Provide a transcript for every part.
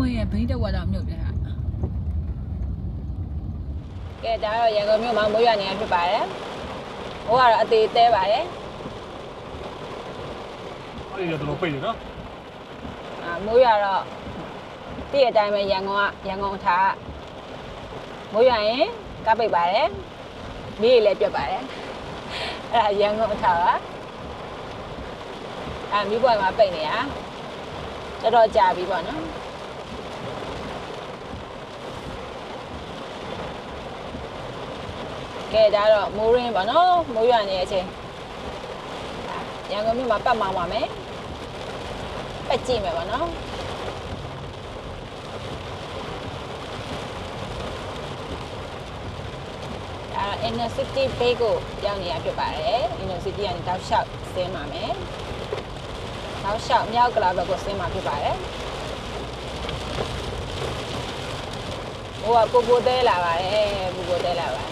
မရဲ့ဘိန်းတဝက်တော့မြုပ်တယ်ဟာကဲဒါတော့ရန်ကုန်မြို့မှာမိုးရွာနေရဖြစ်ပါတယ်ဟိုကတော့အသေးသေးပါတယ်အဲ့ဒီတော့တော်ပိတ်တယ်နော်အာမိုးရွာတော့တည့်ရတိုင်းပဲရန်ကုန်ကရန်ကုန်ထားကမိုးရွာရင်ကပိတ်ပါတယ်မိရလည်းပြတ်ပါတယ်အဲ့ဒါရန်ကုန်ထားပါအာမိဘွားမှာပိတ်နေရတော်တော်ကြာပြီပေါ့နော် ကဲဒါတော့မိုးရင်းပေါ့နော်မိုးရွာနေတဲ့အချိန်ရန်ကုန်မြို့မှာပတ်မောင်းပါမယ်ပတ်ကြည့်မယ်ပေါ့နော်အဲ inner city bay ကိုရောက်နေရဖြစ်ပါတယ် inner city ကနေတောက်လျှောက်ဆင်းပါမယ်တောက်လျှောက်မြောက်ကလာဘက်ကိုဆင်းမှာဖြစ်ပါတယ်ဟိုကပူပူသေးလာပါတယ်ပူပူသေးလာပါတယ်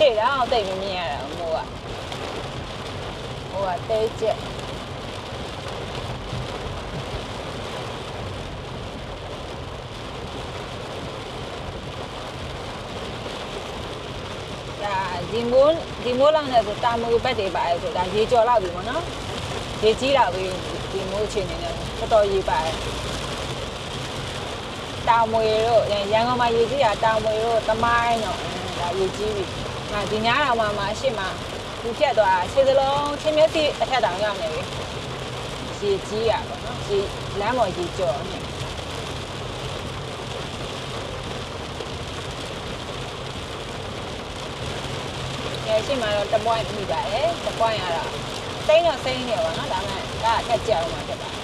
ခြေတော့တိတ်မမြင်ရတာမိုးကဟိုကတဲချက်ဒါဒီမိုးဒီမိုးလောက်နဲ့ဆိုတာမိုးဘက်တွေပါရဲဆိုတာရေကျော်လောက်ပြီပေါ့နော်ရေကြီးလောက်ပြီဒီမိုးအချိန်နေနဲ့တော်တော်ရေပါတယ်တောင်မွေတို့ရန်ကုန်မှာရေကြီးတာတောင်မွေတို့တမိုင်းတော့ဒါရေကြီးပြီ ဟာဒီညားတော်မှာမှာအရှိမလူပြတ်သွားခြေစလုံးချင်းမျက်စိအထက်တောင်ရောက်နေပြီရေကြီးရပါတော့ရေလမ်းပေါ်ရေကျော်နေ။အဲရှိမှတော့တပွိုင်းပြီပါတယ်။တပွိုင်းရတော့စိမ့်တော့စိမ့်နေပါတော့။ဒါမှဒါအထက်ကျအောင်မှာဖြစ်ပါတယ်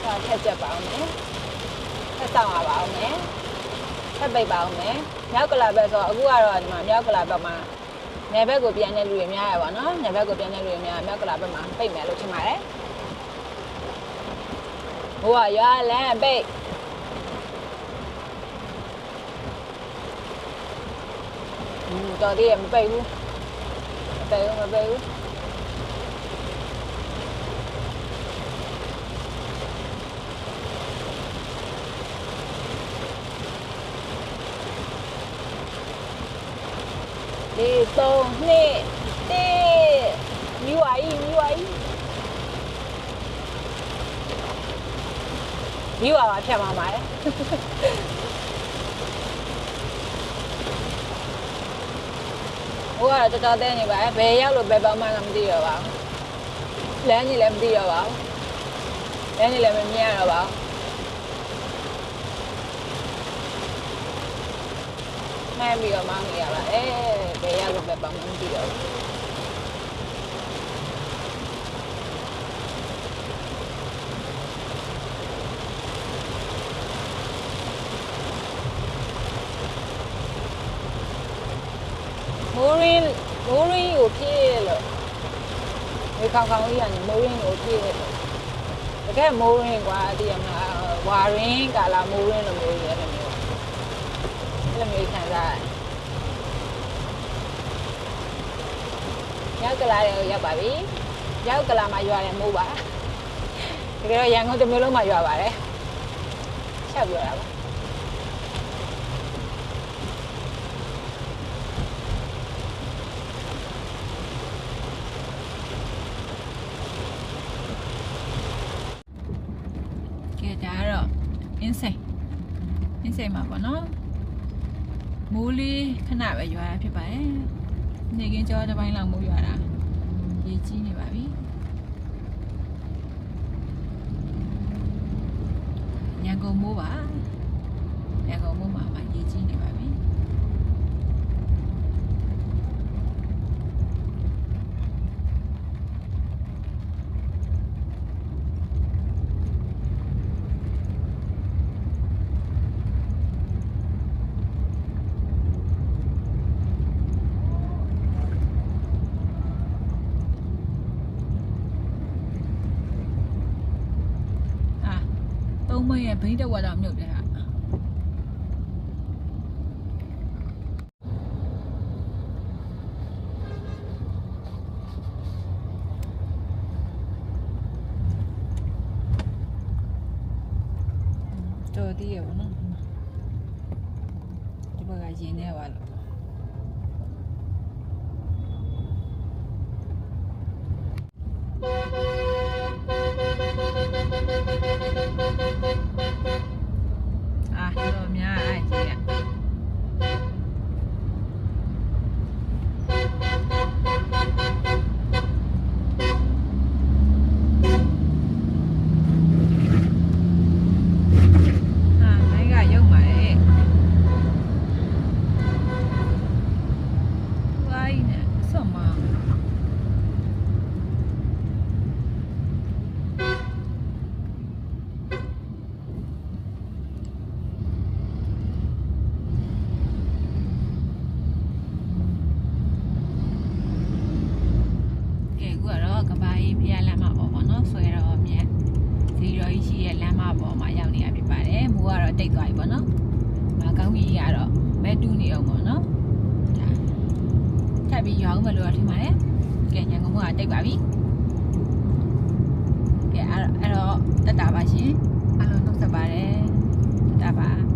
။ဒါအထက်ကျပါအောင်မယ်။ထက်ဆောင်ရပါအောင်မ ယ်။ထက်ပိတ်ပါအောင်မယ်။မြောက်ကလာဘက်ဆိုအခုကတော့ဒီမှာမြောက်ကလာဘက်မှာနယ်ဘက်ကိုပြန်တဲ့လူတွေများရပါတော့။နယ်ဘက်ကိုပြန်တဲ့လူတွေများမြောက်ကလာဘက်မှာပိတ်မယ်လို့ထင်ပါတယ်။ဟိုကရွာလမ်းပိတ်တော်သေးရမပိတ်ဘူးမပိတ်ဘူးမပိတ်ဘူး ဒီသုံးနှစ်တေးမြူအိုင်မြူအိုင်မြူပါပါဖြတ်မှာပါတယ်ဟိုကတော့တော်တော်တဲနေပါဘယ်ရောက်လို့ဘယ်ပေါမှလည်းမသိတော့ပါဘူးလမ်းကြီးလည်းမသိတော့ပါဘူးလမ်းကြီးလည်းမမြင်ရတော့ပါဘူးမှန်း ပြီးတော့မောင်းနေရပါအဲဘယ်ရောက်လို့ဘယ်ပေါမှမသိတော့ဘူးမိုးရင်းမိုးရင်းကိုပြေးလို့ဒီခေါင်ခေါင်လေးကနေမိုးရင်းကိုပြေးလို့တကယ်မိုးရင်းကွာတည်ရမလားဝါရင်းကာလာမိုးရင်းလိုမျိုးရတယ်မျိုးအဲ့ လိုမျိုးခံစားရရောက်ကလာတယ်ရောက်ပါပြီရောက်ကလာမှာရွာတယ်မိုးပါတကယ်တော့ရန်ကုန်တစ်မျိုးလုံးမှာရွာပါတယ်ချက်ပြောတာပါကဲဒါကတော့ insane insane မှာပေါ့နော် မိုးလေးခဏပဲရွာရဖြစ်ပါတယ်နေကင်းကြောတစ်ပိုင်းလောက်မိုးရွာတာရေကြီးနေပါပြီရန်ကုန်မိုးပါရန်ကုန်မိုးမှာမှာရေကြီးနေပါပြီ မရဲ့ဘိန်းတဝက်တော့မြုပ်တယ်ဟာတော်သေးရပါတော့ဒီဘက်ကရင်းနေပါလား ကဘာကြီးဖျားလမ်းမှာပေါ့ဗောနော်ဆွဲတော့မြက်ဇီရိုကြီးရှိရဲ့လမ်းမပေါ်မှာရောက်နေရဖြစ်ပါတယ်မိုးကတော့တိတ်သွားပြီပေါ့နော်မကောင်းကြီးကတော့မဲတူးနေအောင်ပေါ့နော်ဒါထပ်ပြီးရောင်းမယ်လို့တော့ထင်ပါတယ်ကဲညံကုန်ကတိတ်ပါပြီကဲအဲ့တော့အဲ့တော့တက်တာပါရှင်အားလုံးနှုတ်ဆက်ပါတယ်တက်တာပါ